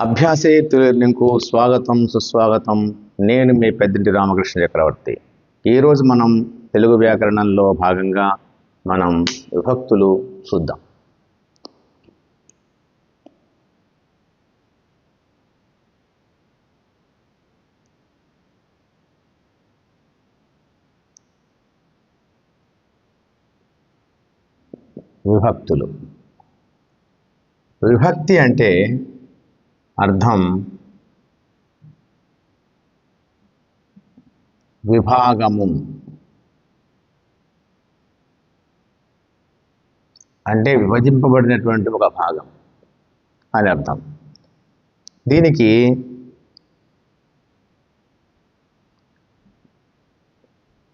అభ్యాసేతులకు స్వాగతం సుస్వాగతం. నేను మీ పెద్దింటి రామకృష్ణ చక్రవర్తి. ఈరోజు మనం తెలుగు వ్యాకరణంలో భాగంగా మనం విభక్తులు చూద్దాం. విభక్తులు. విభక్తి అంటే అర్థం. విభాగము. అంటే విభజింపబడినటువంటి ఒక భాగం అని అర్థం. దీనికి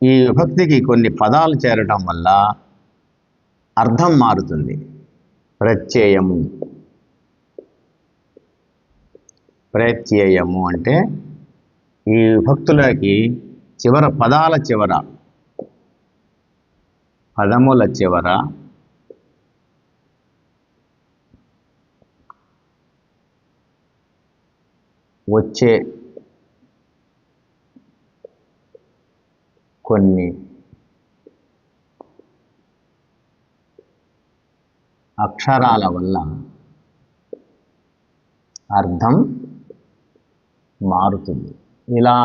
ఈ విభక్తికి కొన్ని పదాలు చేరటం వల్ల అర్థం మారుతుంది. ప్రత్యయము. ప్రత్యయము అంటే ఈ విభక్తులకి చివర పదాల చివర పదముల చివర వచ్చే కొన్ని అక్షరాల వల్ల అర్థం మారుతుంది. ఇలా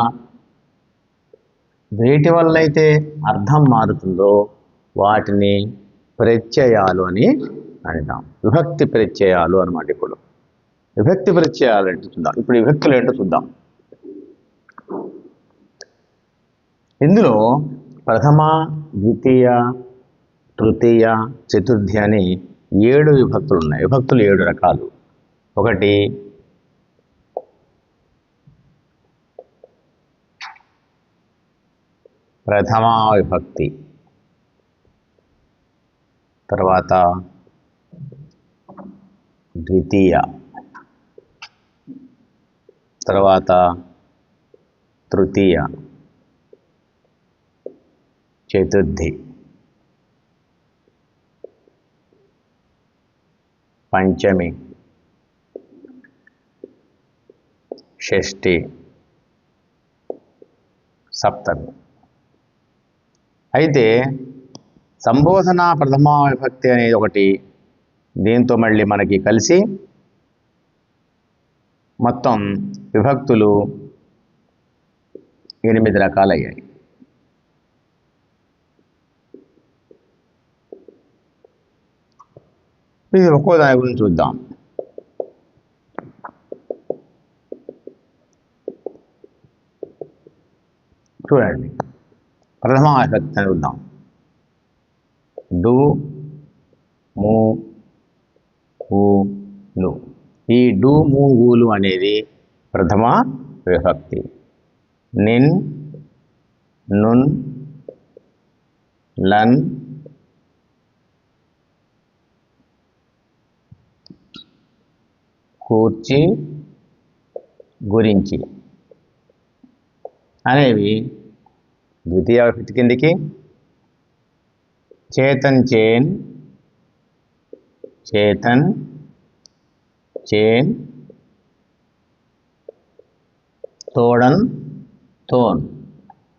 వేటి వల్ల అయితే అర్థం మారుతుందో వాటిని ప్రత్యయాలు అని అంటాం. విభక్తి ప్రత్యయాలు అనమాట ఇప్పుడు విభక్తి ప్రత్యయాలు ఏంటో చూద్దాం. ఇప్పుడు విభక్తులు ఏంటో చూద్దాం. ఇందులో ప్రథమ ద్వితీయ తృతీయ చతుర్థి అని ఏడు విభక్తులు ఉన్నాయి. విభక్తులు ఏడు రకాలు. ఒకటి ప్రథమా విభక్తి తర్వాత ద్వితీయ తర్వాత తృతీయ చతుర్థి పంచమి షష్ఠి సప్తమి అయితే సంబోధన ప్రథమా విభక్తి అనేది ఒకటి దీంతో మళ్ళీ మనకి కలిసి మొత్తం విభక్తులు ఎనిమిది రకాలయ్యాయి. ఇది ఒక్కో దాని గురించి చూద్దాం. చూడండి. ప్రథమ విభక్తి అని చూద్దాం డు మూ ఊ లు ఈ డు మూ ఊలు అనేది ప్రథమ విభక్తి. నిన్ నున్ లన్ కూర్చి గురించి అనేవి ద్వితీయ విభక్తి కిందికి. చేతన్ చేన్. చేతన్ చేన్. తోడన్ తోన్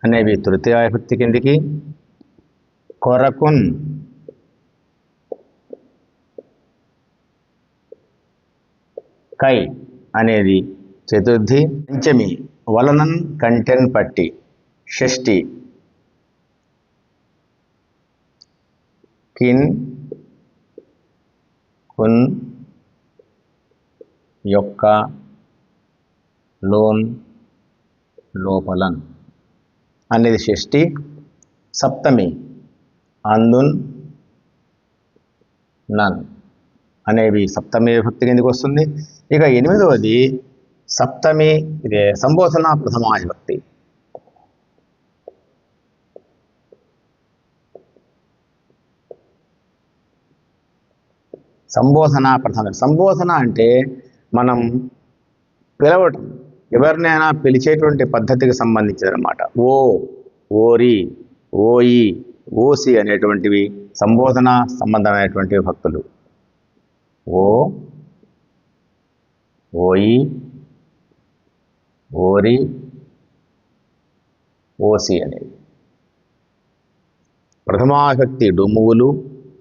అనేవి తృతీయ విభక్తి కిందికి. కొరకున్. కై అనేది చతుర్థి. పంచమి వలనన్ కంటెన్ పట్టి. షష్ఠి కిన్ కున్ యొక్క లోన్ లోపలన్ అనేది షష్ఠి సప్తమి అందున్ నన్ అనేవి సప్తమి విభక్తి కిందకి వస్తుంది? ఇక ఎనిమిదవది సప్తమి ఇదే సంబోధన ప్రథమా సంబోధన ప్రధాన. సంబోధన అంటే మనం పిలవటం. ఎవరినైనా పిలిచేటువంటి పద్ధతికి సంబంధించిందనమాట ఓ ఓరి ఓయి ఓసి అనేటువంటివి సంబోధన సంబంధమైనటువంటి భక్తులు. ఓ ఓయి ఓరి ఓసి అనేది ప్రథమాశక్తి డుమువులు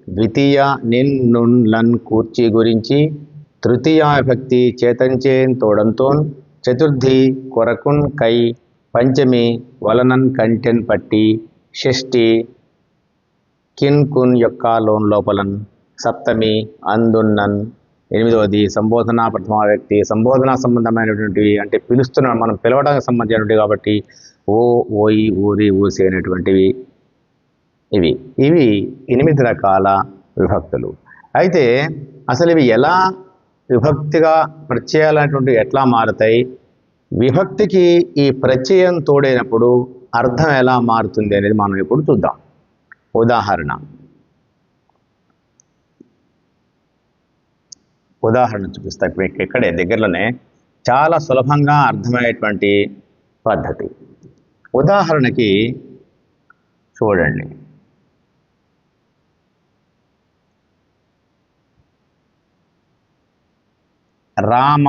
ద్వితీయ నిన్నున్లన్ లన్ కూర్చి గురించి తృతీయ విభక్తి చేతంచేన్ తోడంతోన్ చతుర్థి కొరకున్ కై పంచమి వలనన్ కంటెన్ పట్టి షష్ఠి కిన్ కున్ యొక్క లోన్ లోపలన్ సప్తమి అందున్నన్ ఎనిమిదవది సంబోధన ప్రథమ వ్యక్తి సంబోధన సంబంధమైనటువంటివి అంటే పిలుస్తున్న మనం పిలవడానికి సంబంధించినటువంటివి కాబట్టి ఓ ఓయి ఊరి ఊసి అనేటువంటివి. ఇవి. ఇవి ఎనిమిది రకాల విభక్తులు. అయితే అసలు ఇవి ఎలా విభక్తిగా ప్రత్యయాలనేటువంటి ఎట్లా మారుతాయి? విభక్తికి ఈ ప్రత్యయం తోడైనప్పుడు అర్థం ఎలా మారుతుంది అనేది మనం ఇప్పుడు చూద్దాం. ఉదాహరణ. ఉదాహరణ చూపిస్తా మీకు ఇక్కడే దగ్గరలోనే. చాలా సులభంగా అర్థమయ్యేటువంటి పద్ధతి. ఉదాహరణకి చూడండి. రామ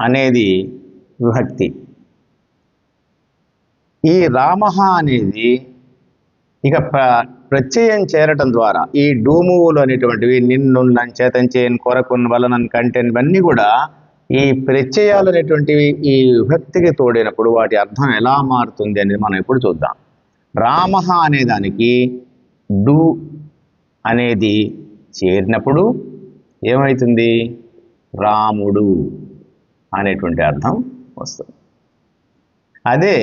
అనేది విభక్తి. ఈ రామ అనేది ఇక ప్ర ప్రత్యయం చేరటం ద్వారా ఈ డూమువులు అనేటువంటివి నిన్నున్నన్ చేతంచేన్ కొరకున్ వలన కంటెన్ ఇవన్నీ కూడా ఈ ప్రత్యయాలు అనేటువంటివి ఈ విభక్తికి తోడినప్పుడు వాటి అర్థం ఎలా మారుతుంది అనేది మనం ఇప్పుడు చూద్దాం. రామ అనే దానికి డు అనేది చేరినప్పుడు ఏమవుతుంది రాముడు అనేటువంటి అర్థం వస్తుంది. అదే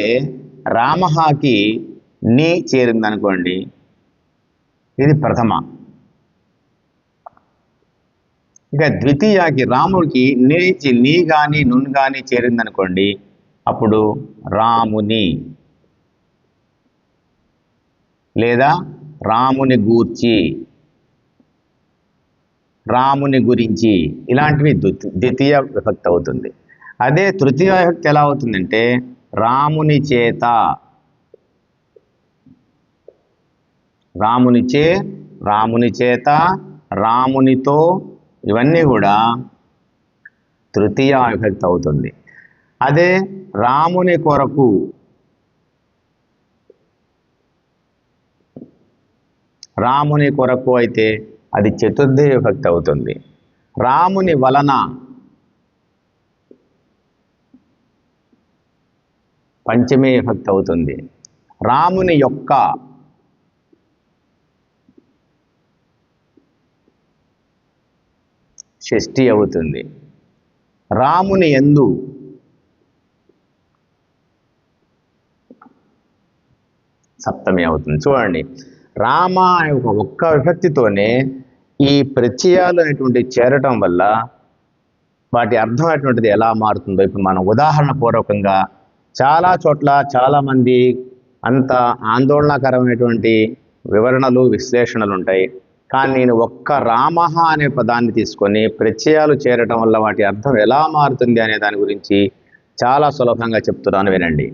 రామహాకి నీ చేరిందనుకోండి ఇది ప్రథమ. ఇక ద్వితీయకి రాముడికి నేచి నీ కానీ నున్ కానీ చేరిందనుకోండి అప్పుడు రాముని లేదా రాముని గూర్చి రాముని గురించి ఇలాంటివి ద్వితీయ విభక్తి అవుతుంది. అదే తృతీయ విభక్తి ఎలా అవుతుందంటే రాముని చేత రామునిచే రాముని చేత రామునితో ఇవన్నీ కూడా తృతీయ విభక్తి అవుతుంది. అదే రాముని కొరకు రాముని కొరకు అయితే అది చతుర్థి విభక్తి అవుతుంది రాముని వలన పంచమీ విభక్తి అవుతుంది రాముని యొక్క షష్ఠి అవుతుంది. రాముని ఎందు సప్తమి అవుతుంది. చూడండి. రామ అనే ఒక ఒక్క విభక్తితోనే ఈ ప్రత్యయాలు అనేటువంటి చేరటం వల్ల వాటి అర్థం అటువంటిది ఎలా మారుతుందో ఇప్పుడు మనం ఉదాహరణ పూర్వకంగా చాలా చోట్ల చాలామంది అంత ఆందోళనకరమైనటువంటి వివరణలు విశ్లేషణలు ఉంటాయి. కానీ నేను ఒక్క రామ అనే పదాన్ని తీసుకొని ప్రత్యయాలు చేరటం వల్ల వాటి అర్థం ఎలా మారుతుంది అనే దాని గురించి చాలా సులభంగా చెప్తున్నాను వినండి.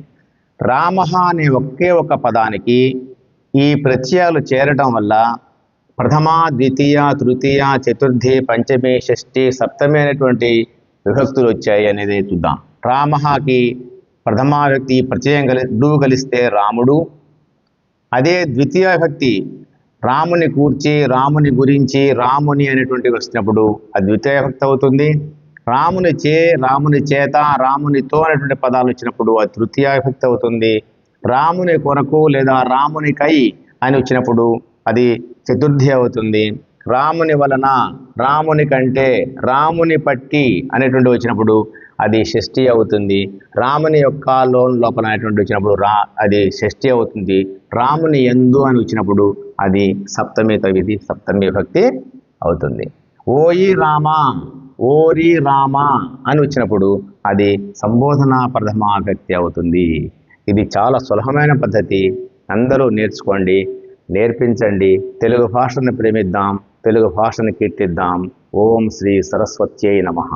రామ అనే ఒకే ఒక పదానికి ఈ ప్రత్యయాలు చేరటం వల్ల ప్రథమ ద్వితీయ తృతీయ చతుర్థి పంచమి షష్ఠి సప్తమి అనేటువంటి విభక్తులు వచ్చాయి అనేది చూద్దాం. రామహకి ప్రథమా వ్యక్తి ప్రత్యయం కలి డు కలిస్తే రాముడు. అదే ద్వితీయ విభక్తి రాముని కూర్చి రాముని గురించి రాముని అనేటువంటి వచ్చినప్పుడు అది ద్వితీయ విభక్తి అవుతుంది. రాముని చే రాముని చేత రామునితో అనేటువంటి పదాలు వచ్చినప్పుడు అది తృతీయ విభక్తి అవుతుంది. రాముని కొరకు లేదా రాముని కై అని వచ్చినప్పుడు అది చతుర్థి అవుతుంది. రాముని వలన రాముని కంటే రాముని పట్టి అనేటువంటి వచ్చినప్పుడు అది షష్ఠి అవుతుంది. రాముని యొక్క లోన్ లోపల అనేటువంటి వచ్చినప్పుడు రా అది షష్ఠి అవుతుంది. రాముని ఎందు అని వచ్చినప్పుడు అది సప్తమి తవిది సప్తమి భక్తి అవుతుంది. ఓయి రామ ఓరి రామ అని వచ్చినప్పుడు అది సంబోధన ప్రథమ వ్యక్తి అవుతుంది. ఇది చాలా సులభమైన పద్ధతి. అందరూ నేర్చుకోండి నేర్పించండి. తెలుగు భాషను ప్రేమిద్దాం తెలుగు భాషను కీర్తిద్దాం. ఓం శ్రీ సరస్వత్యై నమః.